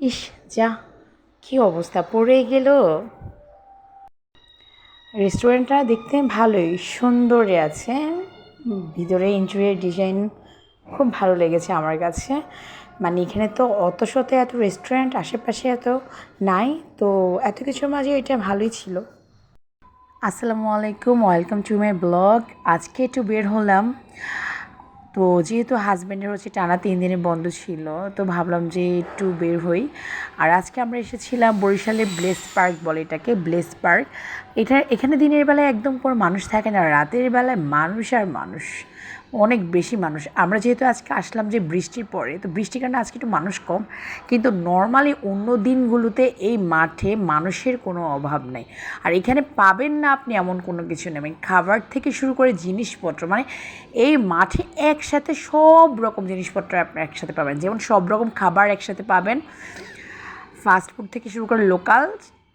ইস, যা, কি অবস্থা, পড়ে গেল। রেস্টুরেন্টটা দেখতে ভালোই সুন্দরে আছে। ভিতরে ইন্টেরিয়ার ডিজাইন খুব ভালো লেগেছে আমার কাছে। মানে এখানে তো অত শত এত রেস্টুরেন্ট আশেপাশে এত নাই, তো এত কিছুর মাঝে এটা ভালোই ছিল। আসসালামু আলাইকুম ওয়েলকাম টু মাই ব্লগ আজকে একটু বের হলাম। তো যেহেতু হাজব্যান্ডের হচ্ছে টানা তিন দিনের বন্ধ ছিল, তো ভাবলাম যে একটু বের হই। আর আজকে আমরা এসেছিলাম বরিশালে ব্লেস পার্ক বলে এটাকে, ব্লেস পার্ক। এটা এখানে দিনের বেলায় একদম কোনো মানুষ থাকে না, রাতের বেলায় মানুষ আর মানুষ, অনেক বেশি মানুষ। আমরা যেহেতু আজকে আসলাম যে বৃষ্টির পরে, তো বৃষ্টির কারণে আজকে একটু মানুষ কম। কিন্তু নর্মালি অন্য দিনগুলোতে এই মাঠে মানুষের কোনো অভাব নেই। আর এখানে পাবেন না আপনি এমন কোনো কিছু নেবেন খাবার থেকে শুরু করে জিনিসপত্র মানে এই মাঠে একসাথে সব রকম জিনিসপত্র আপনি একসাথে পাবেন। যেমন সব রকম খাবার একসাথে পাবেন। ফাস্টফুড থেকে শুরু করে লোকাল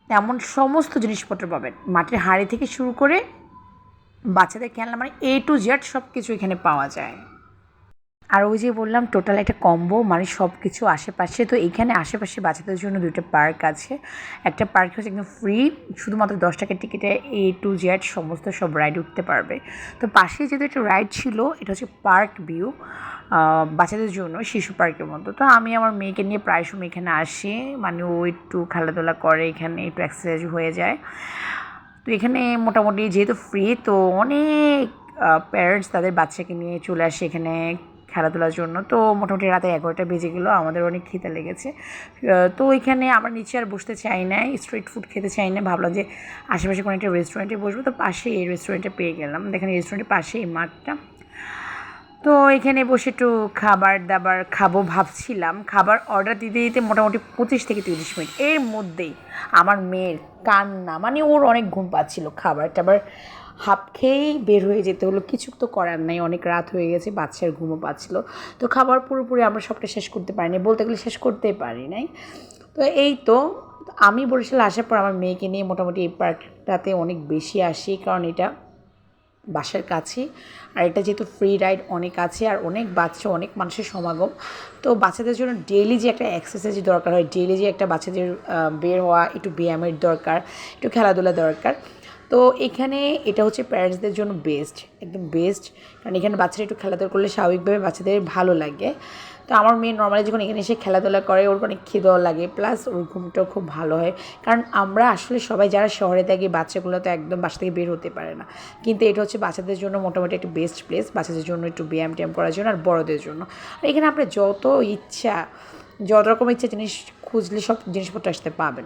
তেমন সমস্ত জিনিসপত্র পাবেন। মাটির হাঁড়ি থেকে শুরু করে বাচ্চাদের খেলনা মানে এ টু জেড সব কিছু এখানে পাওয়া যায়। আর ওই যে বললাম টোটাল একটা কম্বো মানে সব কিছু আশেপাশে। তো এখানে আশেপাশে বাচ্চাদের জন্য দুটো পার্ক আছে। একটা পার্ক হচ্ছে একদম ফ্রি শুধুমাত্র দশ টাকার টিকিটে এ টু জেড সমস্ত সব রাইড উঠতে পারবে। তো পাশেই যেহেতু একটা রাইড ছিল, এটা হচ্ছে পার্ক ভিউ বাচ্চাদের জন্য শিশু পার্কের মতো। তো আমি আমার মেয়েকে নিয়ে প্রায় সময় এখানে আসি মানে ও একটু খেলাধুলা করে, এখানে একটু এক্সারসাইজ হয়ে যায়। তো এখানে মোটামুটি যেহেতু ফ্রি তো অনেক প্যারেন্টস তাদের বাচ্চাকে নিয়ে চলে আসে এখানে খেলাধুলার জন্য। তো মোটামুটি রাতে এগারোটা বেজে গেলো, আমাদের অনেক খিদে লেগেছে। তো এখানে আমরা নিচে আর বসতে চাই না স্ট্রিট ফুড খেতে চাই না। ভাবলাম যে আশেপাশে কোনো একটা রেস্টুরেন্টে বসবো, তো পাশে এই রেস্টুরেন্টে পেয়ে গেলাম। দেখেন রেস্টুরেন্টের পাশে এই মাঠটা। তো এখানে বসে একটু খাবার দাবার খাব ভাবছিলাম। খাবার অর্ডার দিতে দিতে মোটামুটি পঁচিশ থেকে তিরিশ মিনিট। এর মধ্যেই আমার মেয়ের কান্না মানে ওর অনেক ঘুম পাচ্ছিল খাবার টাবার হাফ খেয়েই বের হয়ে যেতে হলো। কিছু তো করার নাই, অনেক রাত হয়ে গেছে বাচ্চার ঘুমও পাচ্ছিল। তো খাবার পুরোপুরি আমরা সবটা শেষ করতে পারিনি, বলতে গেলে শেষ করতেই পারি নাই। তো এই তো, আমি বরিশালে আসার পর আমার মেয়েকে নিয়ে মোটামুটি এই পার্কটাতে অনেক বেশি আসি, কারণ এটা বাসার কাছে। আর এটা যেহেতু ফ্রি রাইড অনেক আছে, আর অনেক বাচ্চা, অনেক মানুষের সমাগম। তো বাচ্চাদের জন্য ডেইলি যে একটা এক্সারসাইজ দরকার হয় ডেইলি যে একটা বাচ্চাদের বের হওয়া, একটু ব্যায়ামের দরকার, একটু খেলাধুলা দরকার। তো এখানে এটা হচ্ছে প্যারেন্টসদের জন্য বেস্ট একদম বেস্ট কারণ এখানে বাচ্চারা একটু খেলাধুলা করলে স্বাভাবিকভাবে বাচ্চাদের ভালো লাগে। তো আমার মেয়ে নর্মালি যখন এখানে এসে খেলাধুলা করে, ওর অনেক খিদেও লাগে প্লাস ওর ঘুমটাও খুব ভালো হয়। কারণ আমরা আসলে সবাই যারা শহরে থাকি, বাচ্চাগুলো তো একদম বাসা থেকে বের হতে পারে না। কিন্তু এটা হচ্ছে বাচ্চাদের জন্য মোটামুটি একটা বেস্ট প্লেস বাচ্চাদের জন্য একটু ব্যায়াম ট্যায়াম করার জন্য আর বড়দের জন্য। আর এখানে আপনার যত ইচ্ছা, যত রকম ইচ্ছা জিনিস খুঁজলে সব জিনিসপত্র আসতে পাবেন।